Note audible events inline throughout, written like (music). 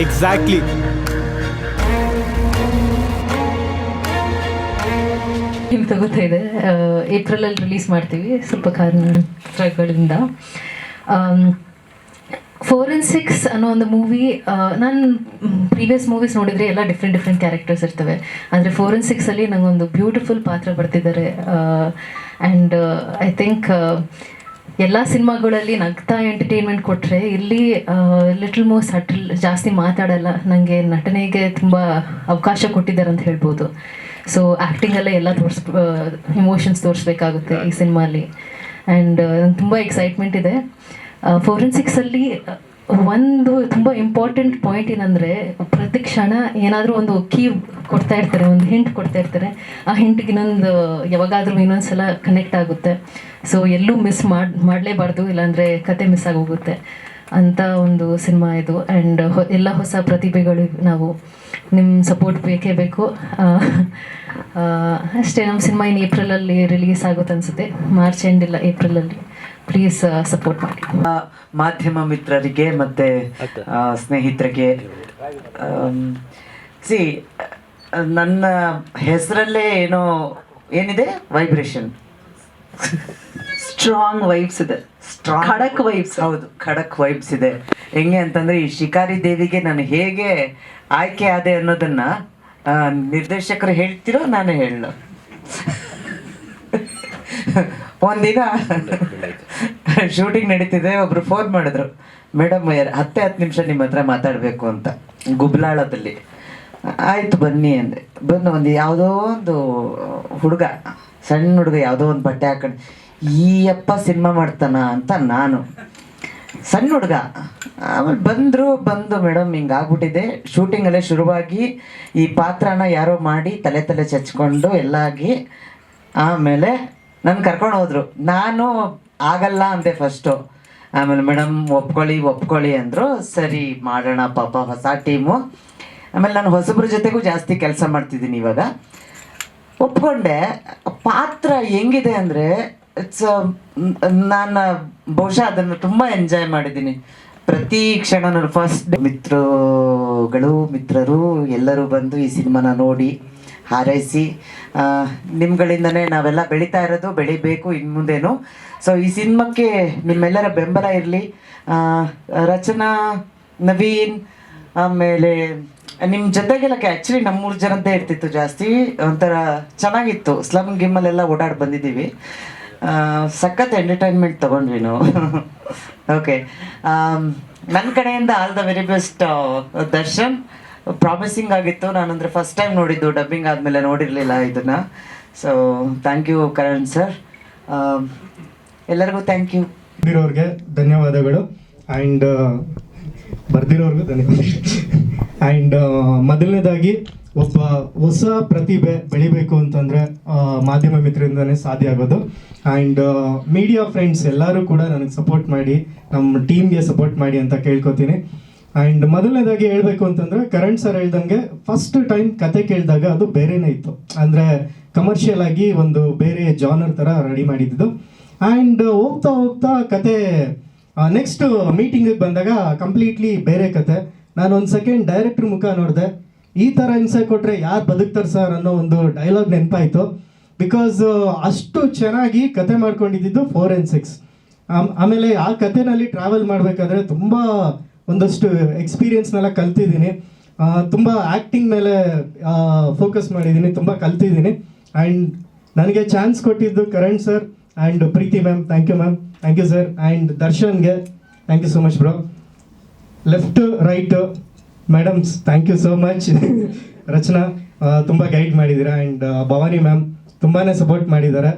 Exactly ನಿಮ್ಗೆ ತಗೋತಾ ಇದೆ ಏಪ್ರಿಲಲ್ಲಿ ರಿಲೀಸ್ ಮಾಡ್ತೀವಿ, ಸ್ವಲ್ಪ ಕಾರಣಗಳಿಂದ ಫೋರ್ ಆ್ಯಂಡ್ ಸಿಕ್ಸ್ ಅನ್ನೋ ಒಂದು ಮೂವಿ ನಾನು ಪ್ರೀವಿಯಸ್ ಮೂವೀಸ್ ನೋಡಿದರೆ ಎಲ್ಲ ಡಿಫ್ರೆಂಟ್ ಡಿಫ್ರೆಂಟ್ ಕ್ಯಾರೆಕ್ಟರ್ಸ್ ಇರ್ತವೆ. ಆದರೆ ಫೋರ್ ಆ್ಯಂಡ್ ಸಿಕ್ಸಲ್ಲಿ ನಂಗೊಂದು ಬ್ಯೂಟಿಫುಲ್ ಪಾತ್ರ ಬರ್ತಿದ್ದಾರೆ ಆ್ಯಂಡ್ ಐ ಥಿಂಕ್ ಎಲ್ಲ ಸಿನಿಮಾಗಳಲ್ಲಿ ನಗ್ತಾ ಎಂಟರ್ಟೈನ್ಮೆಂಟ್ ಕೊಟ್ಟರೆ ಇಲ್ಲಿ ಲಿಟಲ್ ಮೋರ್ ಸಟಲ್ ಜಾಸ್ತಿ ಮಾತಾಡಲ್ಲ. ನನಗೆ ನಟನೆಗೆ ತುಂಬ ಅವಕಾಶ ಕೊಟ್ಟಿದ್ದಾರೆ ಅಂತ ಹೇಳ್ಬೋದು. ಸೊ ಆ್ಯಕ್ಟಿಂಗಲ್ಲೇ ಎಲ್ಲ ತೋರಿಸ್ ಇಮೋಷನ್ಸ್ ತೋರಿಸ್ಬೇಕಾಗುತ್ತೆ ಈ ಸಿನಿಮಾಲಿ ಆ್ಯಂಡ್ ತುಂಬ ಎಕ್ಸೈಟ್ಮೆಂಟ್ ಇದೆ. ಫೋರೆನ್ಸಿಕ್ಸಲ್ಲಿ ಒಂದು ತುಂಬ ಇಂಪಾರ್ಟೆಂಟ್ ಪಾಯಿಂಟ್ ಏನಂದರೆ, ಪ್ರತಿ ಕ್ಷಣ ಏನಾದರೂ ಒಂದು ಕೀ ಕೊಡ್ತಾ ಇರ್ತಾರೆ, ಒಂದು ಹಿಂಟ್ ಕೊಡ್ತಾ ಇರ್ತಾರೆ. ಆ ಹಿಂಟ್ಗೆ ಇನ್ನೊಂದು, ಯಾವಾಗಾದರೂ ಇನ್ನೊಂದು ಸಲ ಕನೆಕ್ಟ್ ಆಗುತ್ತೆ. ಸೊ ಎಲ್ಲೂ ಮಿಸ್ ಮಾಡಿ, ಮಾಡಲೇಬಾರ್ದು, ಇಲ್ಲಾಂದರೆ ಕತೆ ಮಿಸ್ ಆಗೋಗುತ್ತೆ ಅಂತ ಒಂದು ಸಿನಿಮಾ ಇದು. ಆ್ಯಂಡ್ ಎಲ್ಲ ಹೊಸ ಪ್ರತಿಭೆಗಳು ನಾವು ನಿಮ್ಮ ಸಪೋರ್ಟ್ ಬೇಕೇ ಬೇಕು. ಅಷ್ಟೇ ನಮ್ಮ ಸಿನಿಮಾ ಇನ್ನು ಏಪ್ರಿಲಲ್ಲಿ ರಿಲೀಸ್ ಆಗುತ್ತೆ ಅನಿಸುತ್ತೆ. ಮಾರ್ಚ್ ಎಂಡ್ ಇಲ್ಲ ಏಪ್ರಿಲಲ್ಲಿ ಪ್ಲೀಸ್ ಸಪೋರ್ಟ್ ಮಾಡಿ ಮಾಧ್ಯಮ ಮಿತ್ರರಿಗೆ ಮತ್ತೆ ಸ್ನೇಹಿತರಿಗೆ ಸಿ ನನ್ನ ಹೆಸರಲ್ಲೇ ಏನೋ ಏನಿದೆ? ವೈಬ್ರೇಷನ್ ಸ್ಟ್ರಾಂಗ್ ವೈಬ್ಸ್ ಇದೆ. ಸ್ಟ್ರಾಂಗ್ ಖಡಕ್ ವೈಬ್ಸ್ ಹೌದು ಖಡಕ್ ವೈಬ್ಸ್ ಇದೆ. ಹೆಂಗೆ ಅಂತಂದ್ರೆ ಈ ಶಿಕಾರಿ ದೇವಿಗೆ ನಾನು ಹೇಗೆ ಆಯ್ಕೆ ಆದೆ ಅನ್ನೋದನ್ನ ನಿರ್ದೇಶಕರು ಹೇಳ್ತಿರೋ ನಾನು ಹೇಳ (laughs) ಒಂದಿನ (laughs) ಶೂಟಿಂಗ್ ನಡೀತಿದೆ, ಒಬ್ರು ಫೋನ್ ಮಾಡಿದ್ರು ಮೇಡಮ್ ಹತ್ತೆ ಹತ್ತು ನಿಮಿಷ ನಿಮ್ಮ ಹತ್ರ ಮಾತಾಡಬೇಕು ಅಂತ, ಗುಬ್ಲಾಳದಲ್ಲಿ. ಆಯ್ತು, ಬನ್ನಿ, ಅಂದೆ. ಬಂದು ಒಂದು ಯಾವುದೋ ಒಂದು ಹುಡುಗ, ಸಣ್ಣ ಹುಡುಗ ಯಾವುದೋ ಒಂದು ಬಟ್ಟೆ ಹಾಕೊಂಡು, ಈ ಅಪ್ಪ ಸಿನಿಮಾ ಮಾಡ್ತಾನ ಅಂತ ನಾನು. ಸಣ್ಣ ಹುಡುಗ, ಆಮೇಲೆ ಬಂದರು, ಬಂದು ಮೇಡಮ್ ಹಿಂಗೆ ಆಗ್ಬಿಟ್ಟಿದೆ. ಶೂಟಿಂಗಲ್ಲೇ ಶುರುವಾಗಿ, ಈ ಪಾತ್ರನ ಯಾರೋ ಮಾಡಿ ತಲೆ ತಲೆ ಚಚ್ಕೊಂಡು, ಎಲ್ಲ ಆಗಿ, ಆಮೇಲೆ ನನ್ನ ಕರ್ಕೊಂಡು ಹೋದ್ರು. ನಾನು ಆಗಲ್ಲ ಅಂದೆ ಫಸ್ಟು ಆಮೇಲೆ ಮೇಡಮ್ ಒಪ್ಕೊಳ್ಳಿ ಒಪ್ಕೊಳ್ಳಿ ಅಂದರು, ಸರಿ ಮಾಡೋಣ ಪಾಪ ಹೊಸ ಟೀಮು ಆಮೇಲೆ ನಾನು ಹೊಸಬ್ರ ಜೊತೆಗೂ ಜಾಸ್ತಿ ಕೆಲಸ ಮಾಡ್ತಿದ್ದೀನಿ ಇವಾಗ. ಒಪ್ಕೊಂಡೆ, ಪಾತ್ರ ಹೆಂಗಿದೆ ಅಂದರೆ ಇಟ್ಸ್ ನಾನು ಬಹುಶಃ ಅದನ್ನು ತುಂಬ ಎಂಜಾಯ್ ಮಾಡಿದ್ದೀನಿ. ಪ್ರತಿ ಕ್ಷಣ ಫಸ್ಟ್ ಮಿತ್ರಗಳು, ಮಿತ್ರರು ಎಲ್ಲರೂ ಬಂದು ಈ ಸಿನಿಮಾನ ನೋಡಿ ಹಾರೈಸಿ ನಿಮ್ಗಳಿಂದನೇ ನಾವೆಲ್ಲ ಬೆಳೀತಾ ಇರೋದು, ಬೆಳಿಬೇಕು ಇನ್ನು ಮುಂದೇನು ಸೊ ಈ ಸಿನಿಮಾಕ್ಕೆ ನಿಮ್ಮೆಲ್ಲರ ಬೆಂಬಲ ಇರಲಿ. ರಚನಾ, ನವೀನ್, ಆಮೇಲೆ ನಿಮ್ಮ ಜೊತೆಗೆಲ್ಲ ಆ್ಯಕ್ಚುಲಿ ನಮ್ಮೂರು ಜನದ್ದೇ ಇರ್ತಿತ್ತು ಜಾಸ್ತಿ. ಒಂಥರ ಚೆನ್ನಾಗಿತ್ತು. ಸ್ಲಮ್ ಗಿಮ್ಮಲ್ಲೆಲ್ಲ ಓಡಾಡಿ ಬಂದಿದ್ದೀವಿ. ಸಖತ್ ಎಂಟರ್ಟೈನ್ಮೆಂಟ್ ತಗೊಂಡ್ವಿ ನಾವು. (laughs) ಓಕೆ ನನ್ನ ಕಡೆಯಿಂದ all the very best Darshan. Promising ಆಗಿತ್ತು. ನಾನಂದರೆ ಫಸ್ಟ್ ಟೈಮ್ ನೋಡಿದ್ದು. ಡಬ್ಬಿಂಗ್ ಆದಮೇಲೆ ನೋಡಿರಲಿಲ್ಲ ಇದನ್ನ. So thank you Karan sir ಎಲ್ಲರಿಗೂ ಥ್ಯಾಂಕ್ ಯು ಬಂದಿರೋರಿಗೆ ಧನ್ಯವಾದಗಳು. ಆ್ಯಂಡ್ ಬರ್ದಿರೋರ್ಗೂ ಧನ್ಯವಾದ. ಆ್ಯಂಡ್ ಮೊದಲನೇದಾಗಿ ಒಬ್ಬ ಹೊಸ ಪ್ರತಿಭೆ ಬೆಳಿಬೇಕು ಅಂತಂದರೆ ಮಾಧ್ಯಮ ಮಿತ್ರರಿಂದನೇ ಸಾಧ್ಯ ಆಗೋದು. ಆ್ಯಂಡ್ ಮೀಡಿಯಾ ಫ್ರೆಂಡ್ಸ್ ಎಲ್ಲರೂ ಕೂಡ ನನಗೆ ಸಪೋರ್ಟ್ ಮಾಡಿ ನಮ್ಮ ಟೀಮ್ಗೆ ಸಪೋರ್ಟ್ ಮಾಡಿ ಅಂತ ಕೇಳ್ಕೊತೀನಿ. ಆ್ಯಂಡ್ ಮೊದಲನೇದಾಗಿ ಹೇಳಬೇಕು ಅಂತಂದರೆ ಕರಣ್ ಸರ್ ಹೇಳ್ದಂಗೆ ಫಸ್ಟ್ ಟೈಮ್ ಕತೆ ಕೇಳಿದಾಗ ಅದು ಬೇರೆನೇ ಇತ್ತು. ಅಂದರೆ ಕಮರ್ಷಿಯಲ್ ಆಗಿ ಒಂದು ಬೇರೆ ಜಾನರ್ ಥರ ರೆಡಿ ಮಾಡಿದ್ದು. ಆ್ಯಂಡ್ ಹೋಗ್ತಾ ಹೋಗ್ತಾ ಕತೆ ನೆಕ್ಸ್ಟ್ ಮೀಟಿಂಗಿಗೆ ಬಂದಾಗ ಕಂಪ್ಲೀಟ್ಲಿ ಬೇರೆ ಕತೆ. ನಾನು ಒಂದು ಸೆಕೆಂಡ್ ಡೈರೆಕ್ಟ್ರ್ ಮುಖ ನೋಡಿದೆ. ಈ ಥರ ಹಿಂಸೆ ಕೊಟ್ಟರೆ ಯಾರು ಬದುಕ್ತಾರೆ ಸರ್ ಅನ್ನೋ ಒಂದು ಡೈಲಾಗ್ ನೆನಪಾಯಿತು. ಬಿಕಾಸ್ ಅಷ್ಟು ಚೆನ್ನಾಗಿ ಕತೆ ಮಾಡ್ಕೊಂಡಿದ್ದು ಫೋರ್ ಆ್ಯಂಡ್ ಸಿಕ್ಸ್ ಆಮೇಲೆ ಆ ಕಥೆನಲ್ಲಿ ಟ್ರಾವೆಲ್ ಮಾಡಬೇಕಾದ್ರೆ ತುಂಬ ಒಂದಷ್ಟು ಎಕ್ಸ್ಪೀರಿಯನ್ಸ್ನೆಲ್ಲ ಕಲ್ತಿದ್ದೀನಿ. ತುಂಬ ಆ್ಯಕ್ಟಿಂಗ್ ಮೇಲೆ ಫೋಕಸ್ ಮಾಡಿದ್ದೀನಿ ತುಂಬ ಕಲ್ತಿದ್ದೀನಿ. ಆ್ಯಂಡ್ ನನಗೆ ಚಾನ್ಸ್ ಕೊಟ್ಟಿದ್ದು Karan sir and Preethi ma'am thank you ma'am thank you sir and ದರ್ಶನ್ಗೆ thank you so much bro left right madams thank you so much Rachana ತುಂಬ ಗೈಡ್ ಮಾಡಿದ್ದೀರಾ? ಆ್ಯಂಡ್ ಭವಾನಿ ಮ್ಯಾಮ್ ತುಂಬಾ support ಮಾಡಿದ್ದಾರೆ.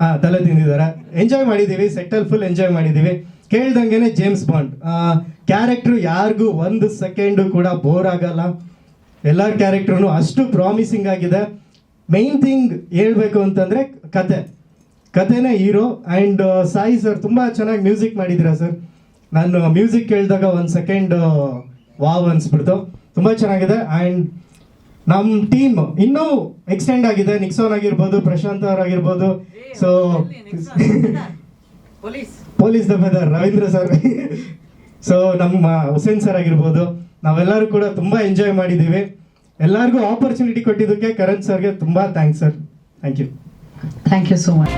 ಹಾಂ ತಲೆ ತಿಂದಿದ್ದಾರೆ. ಎಂಜಾಯ್ ಮಾಡಿದ್ದೀವಿ ಸೆಟ್ಟಲ್ ಫುಲ್ ಎಂಜಾಯ್ ಮಾಡಿದ್ದೀವಿ. ಕೇಳ್ದಂಗೆನೆ ಜೇಮ್ಸ್ ಬಾಂಡ್ ಕ್ಯಾರೆಕ್ಟ್ರು ಯಾರಿಗೂ ಒಂದು ಸೆಕೆಂಡು ಕೂಡ ಬೋರ್ ಆಗಲ್ಲ. ಎಲ್ಲ ಕ್ಯಾರೆಕ್ಟ್ರು ಅಷ್ಟು ಪ್ರಾಮಿಸಿಂಗ್ ಆಗಿದೆ. ಮೈನ್ ಥಿಂಗ್ ಹೇಳ್ಬೇಕು ಅಂತಂದರೆ ಕತೆ. ಕತೆನೇ ಹೀರೋ ಆ್ಯಂಡ್ ಸಾಯಿ ಸರ್ ತುಂಬ ಚೆನ್ನಾಗಿ ಮ್ಯೂಸಿಕ್ ಮಾಡಿದ್ದೀರಾ ಸರ್ ನಾನು ಮ್ಯೂಸಿಕ್ ಕೇಳಿದಾಗ ಒಂದು ಸೆಕೆಂಡ್ ವಾವ್ ಅನಿಸ್ಬಿಡ್ತು. ತುಂಬ ಚೆನ್ನಾಗಿದೆ ಆ್ಯಂಡ್ ನಮ್ಮ ಟೀಮ್ ಇನ್ನೂ ಎಕ್ಸ್ಟೆಂಡ್ ಆಗಿದೆ. ನಿಕ್ಸೋನ್ ಆಗಿರ್ಬೋದು, ಪ್ರಶಾಂತ್ ಅವ್ರು ಆಗಿರ್ಬೋದು. So police. Dafedar Ravindra sir. So ನಮ್ಮ ಹುಸೇನ್ ಸರ್ ಆಗಿರ್ಬೋದು ನಾವೆಲ್ಲರೂ ಕೂಡ ತುಂಬ ಎಂಜಾಯ್ ಮಾಡಿದ್ದೀವಿ. ಎಲ್ಲರಿಗೂ ಆಪರ್ಚುನಿಟಿ ಕೊಟ್ಟಿದ್ದಕ್ಕೆ ಕರಣ್ ಸರ್ಗೆ ತುಂಬ thanks sir thank you thank you so much